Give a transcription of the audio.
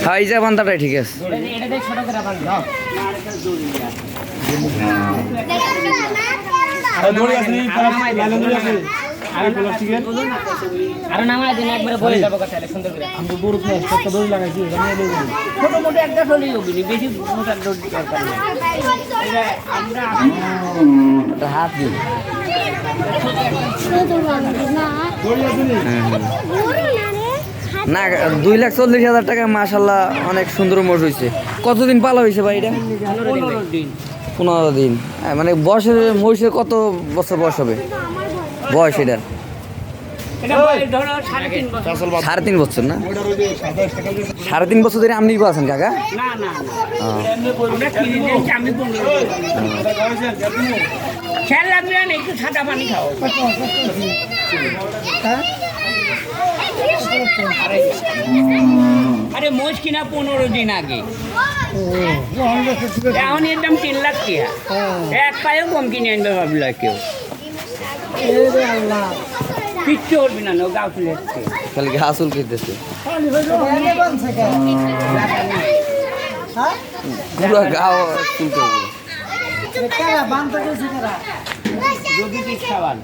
হ্যাঁ এই যে বান্ধাটাই ঠিক আছে। আরও নামায় দিন একবারে বলে যাব কথা সুন্দর করে ছোট মোটো একটা হলেই হবে বেশি মোটার দৌড় দরকার নেই এটা আমরা একটা হাত দিন না দুই লাখ চল্লিশ হাজার টাকা মাসাল্লাহ অনেক সুন্দর মোট হয়েছে কতদিন পালা হয়েছে ভাই এটা? পনেরো দিন। আহ, মানে বয়সের মহিষের কত বছর বয়স হবে? বয়স এটার এটা সাড়ে তিন বছর। না? সাড়ে তিন বছর ধরে আপনি আছেন কাকা? না না না। না। খেয়াল রাখবি না একটু সাদা পানি খাও। আরে মোষ কিনা পনেরো দিন আগে। এখন এর দাম তিন লাখ টিয়া এক পায়েও কম কিনে আনবে ভাবল কেউ। কিচ্ছু করবি না নো গাও তুলে এসছে। খালি পুরো যদি খাবার